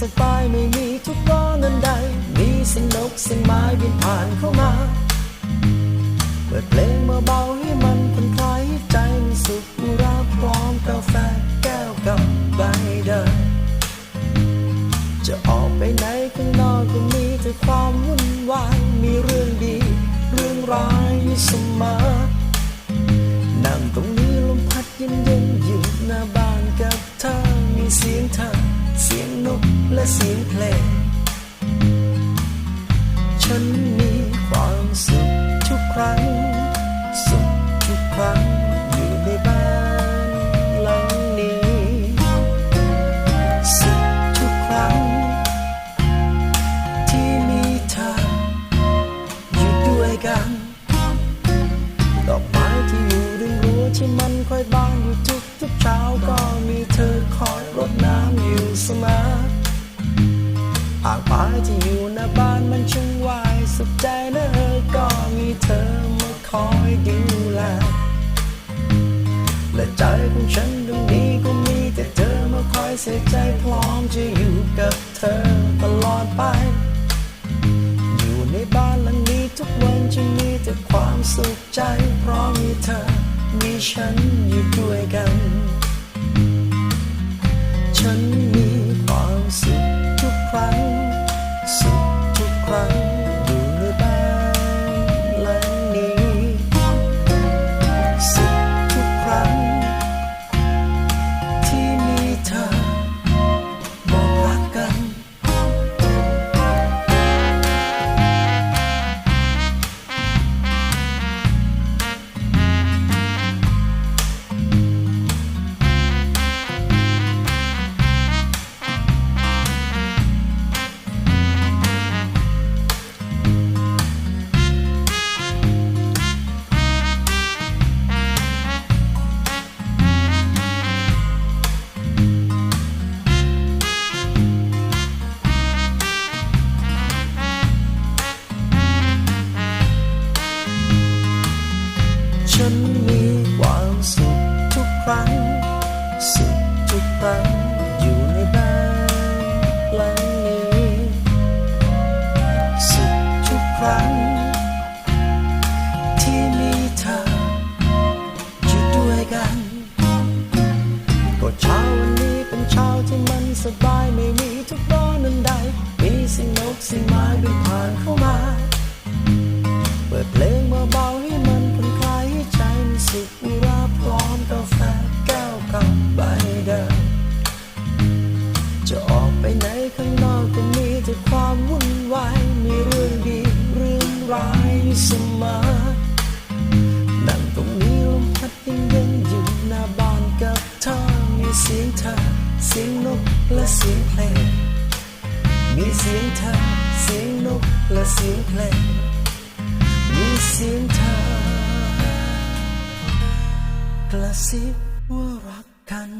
สบายไม่มีทุกร้อนอันใด มีสนุกเสียงไม้บินผ่านเข้ามา เปิดเพลงเบาให้มันผ่อนคลายใจมันสุขรับพร้อมกาแฟแก้วกับใบเดินจะออกไปไหนข้างนอกก็มีแต่ความวุ่นวาย มีเรื่องดี เรื่องร้ายเสมอ และเสียงเพลง ฉันมีความสุขทุกครั้ง สุขทุกครั้งอยู่ในบ้านหลังนี้ สุขทุกครั้ง ที่มีเธออยู่ด้วยกัน ดอกไม้ที่อยู่ริมรั้วที่มันค่อยบานาที่อยู่หน้าบ้านมันช่างวายสุขใจนะเออก็มีเธอมาคอยดูแลและใจของฉันตรงนี้ก็มีแต่เธอมาคอยใส่ใจพร้อมจะอยู่กับเธอตลอดไป อยู่ในบ้านหลังนี้ทุกวันจะมีแต่ความสุขใจเพราะมีเธอ มีฉันอยู่ด้วยกัน ทุ ฉันมีความสุขทุกครั้ง สุขทุกครั้งอยู่ในบ้านหลังนี้สุขทุกครั้ง ที่มีเธออยู่ด้วยกัน ก็เช้าวันนี้เป็นเช้าที่มันสบายไม่มีทุกข์ร้อนนันใด มีสิ่งนกสิ่งไม้บินผ่านเข้ามา เปิดเพลงเบา ข้างนอกก็มีแต่ความวุ่นวาย มีเรื่องดีเรื่องร้ายอยู่เสมอนั่งตรงนี้ลมพัดเย็นๆอยู่หน้าบ้านกับเธอ มีเสียงเธอ เสียงนกและเสียงเพลง มีเสียงเธอ เสียงนกและเสียงเพลง มีเสียงเธอกระซิบว่ารักกัน